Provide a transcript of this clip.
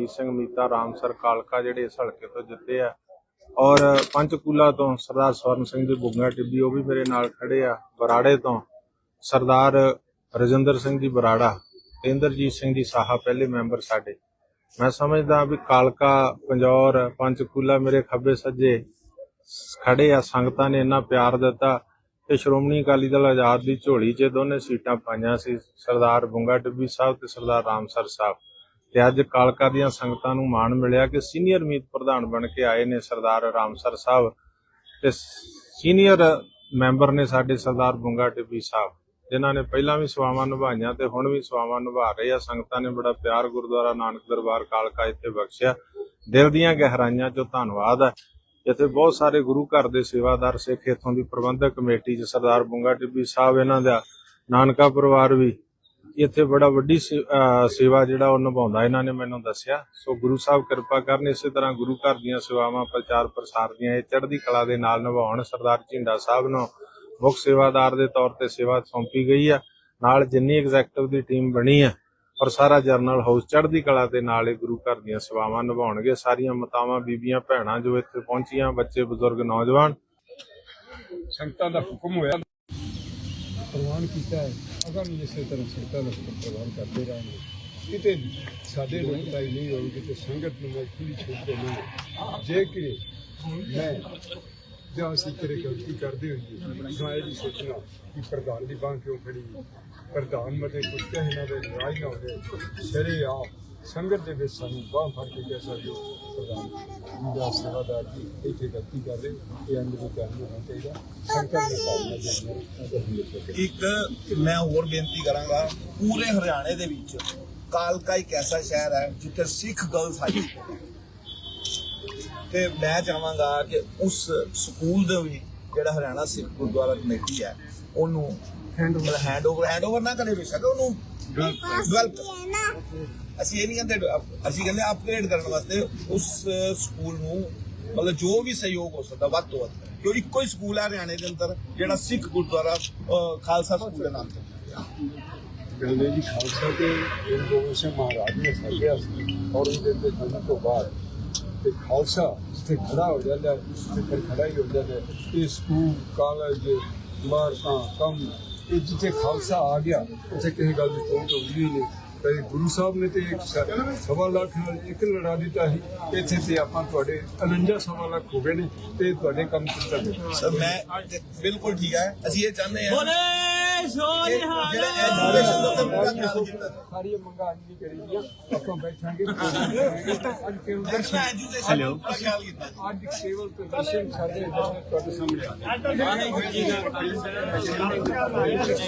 ਗੁਰਮੀਤ ਸਿੰਘ ਮੀਤਾ ਰਾਮਸਰ ਕਾਲਕਾ ਜਿਹੜੇ ਇਸ ਹਲਕੇ ਤੋਂ ਜਿੱਤੇ ਆ। ਔਰ ਪੰਚਕੂਲਾ ਤੋਂ ਸਰਦਾਰ ਸਵਰਨ ਸਿੰਘ ਜੀ ਬੁੱਗਾ ਟਿੱਬੀ, ਉਹ ਵੀ ਮੇਰੇ ਨਾਲ ਖੜੇ ਆ, ਬਰਾੜੇ ਤੋਂ। ਸਰਦਾਰ ਰਜਿੰਦਰ ਸਿੰਘ ਜੀ ਬਰਾੜਾ, ਇੰਦਰਜੀਤ ਸਿੰਘ ਜੀ ਸਾਹਾ, ਪਹਿਲੇ ਮੈਂਬਰ ਸਾਡੇ। ਮੈਂ ਸਮਝਦਾ ਵੀ ਕਾਲਕਾ, ਪੰਜੌਰ, ਪੰਚਕੂਲਾ ਮੇਰੇ ਖੱਬੇ ਸੱਜੇ ਖੜੇ ਆ, ਸੰਗਤਾਂ ਨੇ ਇੰਨਾ ਪਿਆਰ ਦਿੱਤਾ ਤੇ ਸ਼੍ਰੋਮਣੀ ਅਕਾਲੀ ਦਲ ਆਜ਼ਾਦ ਦੀ ਝੋਲੀ 'ਚ ਦੋਨੇ ਸੀਟਾਂ ਪਾਈਆਂ ਸੀ, ਸਰਦਾਰ ਬੁੰਗਾ ਟਿੱਬੀ ਸਾਹਿਬ ਤੇ ਸਰਦਾਰ ਰਾਮਸਰ ਸਾਹਿਬ। ਤੇ ਅੱਜ ਕਾਲਕਾ ਦੀਆਂ ਸੰਗਤਾਂ ਨੂੰ ਮਾਣ ਮਿਲਿਆ ਕਿ ਸੀਨੀਅਰ ਮੀਤ ਪ੍ਰਧਾਨ ਬਣ ਕੇ ਆਏ ਨੇ ਸਰਦਾਰ ਰਾਮਸਰ ਸਾਹਿਬ ਤੇ ਸੀਨੀਅਰ ਮੈਂਬਰ ਨੇ ਸਾਡੇ ਸਰਦਾਰ ਬੁੰਗਾ ਟਿੱਬੀ ਸਾਹਿਬ, ਜਿਨ੍ਹਾਂ ਨੇ ਪਹਿਲਾਂ ਵੀ ਸੇਵਾਵਾਂ ਨਿਭਾਈਆਂ ਤੇ ਹੁਣ ਵੀ ਸੇਵਾਵਾਂ ਨਿਭਾ ਰਹੇ ਆ। ਸੰਗਤਾਂ ਨੇ ਬੜਾ ਪਿਆਰ ਗੁਰਦੁਆਰਾ ਨਾਨਕ ਦਰਬਾਰ ਕਾਲਕਾ ਇੱਥੇ ਬਖਸ਼ਿਆ। ਦਿਲ ਦੀਆਂ ਗਹਿਰਾਈਆਂ 'ਚੋਂ ਧੰਨਵਾਦ ਹੈ ਇੱਥੇ ਬਹੁਤ ਸਾਰੇ ਗੁਰੂ ਘਰ ਦੇ ਸੇਵਾਦਾਰ, ਸਿੱਖ ਇੱਥੋਂ ਦੀ ਪ੍ਰਬੰਧਕ ਕਮੇਟੀ 'ਚ ਸਰਦਾਰ ਬੁੰਗਾ ਟਿੱਬੀ ਸਾਹਿਬ, ਇਹਨਾਂ ਦਾ ਨਾਨਕਾ ਪਰਿਵਾਰ ਵੀ ਇੱਥੇ ਬੜਾ ਵੱਡੀ ਸੇਵਾ ਜਿਹੜਾ ਉਹ ਨਿਭਾਉਂਦਾ, ਇਹਨਾਂ ਨੇ ਮੈਨੂੰ ਦੱਸਿਆ। ਸੋ ਗੁਰੂ ਸਾਹਿਬ ਕਿਰਪਾ ਕਰਨ, ਇਸੇ ਤਰ੍ਹਾਂ ਗੁਰੂ ਘਰ ਦੀਆਂ ਸੇਵਾਵਾਂ, ਪ੍ਰਚਾਰ ਪ੍ਰਸਾਰ ਦੀਆਂ, ਇਹ ਚੜ੍ਹਦੀ ਕਲਾ ਦੇ ਨਾਲ ਨਿਭਾਉਣ। ਸਰਦਾਰ ਝਿੰਡਾ ਸਾਹਿਬ ਨੂੰ ਮੁੱਖ ਸੇਵਾਦਾਰ ਦੇ ਤੌਰ ਤੇ ਸੇਵਾ ਸੌਂਪੀ ਗਈ ਆ। ਨਾਲ ਜਿੰਨੀ ਐਗਜ਼ੈਕਟਿਵ ਦੀ ਟੀਮ ਬਣੀ ਆ, ਔਰ ਸਾਰਾ ਜਰਨਲ ਹਾਊਸ ਚੜ੍ਹਦੀ ਕਲਾ ਦੇ ਨਾਲ ਇਹ ਗੁਰੂ ਘਰ ਦੀਆਂ ਸੇਵਾਵਾਂ ਨਿਭਾਉਣਗੇ। ਸਾਰੀਆਂ ਮਾਤਾਵਾਂ, ਬੀਬੀਆਂ, ਭੈਣਾਂ ਜੋ ਇੱਥੇ ਪਹੁੰਚੀਆਂ, ਬੱਚੇ, ਬਜ਼ੁਰਗ, ਨੌਜਵਾਨ। ਸੰਗਤਾਂ ਦਾ ਹੁਕਮ ਹੋਇਆ। ਪ੍ਰਵਾਨ ਕੀਤਾ ਹੈ। ਅਗਰ ਵੀ ਇਸੇ ਤਰ੍ਹਾਂ ਸੰਗਤਾਂ ਦਾ ਪ੍ਰਵਾਨ ਕਰਦੇ ਰਹਾਂਗੇ ਕਿਤੇ ਸਾਡੇ ਲੋਕਾਂ ਨਹੀਂ ਹੋਊਗੀ ਕਿਤੇ ਸੰਗਤ ਨੂੰ ਮੈਂ ਖੁੱਲੀ ਛੂਟ ਜੇ ਕਿ ਮੈਂ ਜਾਂ ਅਸੀਂ ਤੇਰੇ ਗਲਤੀ ਕਰਦੇ ਹੋਈਏ ਤਾਂ ਇਹ ਵੀ ਸੋਚਣਾ ਕਿ ਪ੍ਰਧਾਨ ਦੀ ਬਾਂਹ ਕਿਉਂ ਖੜੀ ਪ੍ਰਧਾਨ ਮਤੇ ਕੁਝ ਕਹਿ ਨਾ ਦੇ, ਰਾਜ ਨਾ ਹੋਵੇ, ਸ਼ਰੇ ਆਪ ਸੰਗਤ ਦੇ ਵਿੱਚ ਸਾਨੂੰ ਬਾਂਹ ਫੜ ਕੇ ਕਹਿ ਸਕਦੇ ਪ੍ਰਧਾਨ ਦਾ ਸੇਵਾਦਾਰ ਜੀ ਇੱਥੇ ਗਲਤੀ ਕਰ ਰਹੇ ਇਹ ਅੰਦਰ ਨੂੰ ਹੋਣਾ ਚਾਹੀਦਾ। ਸੰਗਤ ਦੇ ਦੇ ਇੱਕ ਮੈਂ ਹੋਰ ਬੇਨਤੀ ਕਰਾਂਗਾ ਪੂਰੇ ਹਰਿਆਣੇ ਦੇ ਵਿੱਚ ਕਾਲਕਾ ਇੱਕ ਐਸਾ ਸ਼ਹਿਰ ਹੈ ਜਿੱਥੇ ਸਿੱਖ ਗਰਲਸ ਹਾਈ ਤੇ ਮੈਂ ਚਾਹਾਂਗਾ ਕਿ ਉਸ ਸਕੂਲ ਦੇ ਵੀ ਜਿਹੜਾ ਹਰਿਆਣਾ ਸਿੱਖ ਗੁਰਦੁਆਰਾ ਕਮੇਟੀ ਹੈ ਉਹਨੂੰ ਹੈਂਡਓਵਰ ਹੈਂਡਓਵਰ ਹੈਂਡਓਵਰ ਨਾ ਕਰੇ ਬੇਸ਼ੱਕ ਉਹਨੂੰ ਡਿਵੈਲਪ ਅਸੀਂ ਇਹ ਨਹੀਂ ਕਹਿੰਦੇ ਅਸੀਂ ਕਹਿੰਦੇ ਅਪਗ੍ਰੇਡ ਕਰਨ ਵਾਸਤੇ ਉਸ ਸਕੂਲ ਨੂੰ ਮਤਲਬ ਜੋ ਵੀ ਸਹਿਯੋਗ ਹੋ ਸਕਦਾ ਵੱਧ ਤੋਂ ਵੱਧ। ਕਿਉਂ ਇੱਕੋ ਹੀ ਸਕੂਲ ਹੈ ਹਰਿਆਣੇ ਦੇ ਅੰਦਰ ਜਿਹੜਾ ਸਿੱਖ ਗੁਰਦੁਆਰਾ ਖਾਲਸਾ ਸਕੂਲ ਦੇ ਨਾਮ ਤੇ। ਗੰਦੇ ਜੀ ਖਾਲਸਾ ਤੇ ਇਹ ਦੋ ਸੇ ਮਹਾਰਾਜ ਨੇ ਸਾਜਿਆ ਸੀ ਔਰ ਉਹਦੇ ਤੇ ਜਨਮ ਤੋਂ ਬਾਅਦ ਤੇ ਖਾਲਸਾ ਜਿੱਥੇ ਖੜਾ ਹੋ ਜਾਂਦਾ ਫਿਰ ਖੜਾ ਹੀ ਹੋ ਜਾਂਦਾ। ਇਹ ਸਕੂਲ ਕਾਲਜ ਮਾਰਕਾਂ ਕੰਮ ਇਹ ਜਿੱਥੇ ਖਾਲਸਾ ਆ ਗਿਆ ਉੱਥੇ ਕਿਸੇ ਗੱਲ ਦੀ ਕੋਈ ਹੁੰਦੀ ਹੀ ਨਹੀਂ। ਤੇ ਗੁਰੂ ਸਾਹਿਬ ਨੇ ਤੇ ਇੱਕ ਸਵਾ ਲੱਖ ਨਾਲ ਇੱਕ ਲੜਾ ਦਿੱਤਾ ਸੀ। ਇੱਥੇ ਤੇ ਆਪਾਂ ਤੁਹਾਡੇ 49 ਸਵਾ ਲੱਖ ਹੋ ਗਏ ਨੇ ਤੇ ਤੁਹਾਡੇ ਕੰਮ ਕਿਸ ਤਰ੍ਹਾਂ ਸਰ ਮੈਂ ਬਿਲਕੁਲ ਠੀਕ ਹੈ। ਅਸੀਂ ਇਹ ਚਾਹੁੰਦੇ ਹਾਂ ਬੋਲੇ ਸੋਹਣੇ ਦਾ ਕੀਤਾ। ਸਾਰੀਆਂ ਮੰਗਾਂ ਨਹੀਂ ਕਰੀਦੀਆਂ ਆਪਾਂ ਬੈਠਾਂਗੇ। ਅੱਜ ਦਾ ਕੀਤਾ। ਅੱਜ ਕੇਵਲ ਪ੍ਰਦਰਸ਼ਨ ਸਾਡੇ ਤੁਹਾਡੇ ਸਾਹਮਣੇ ਆ।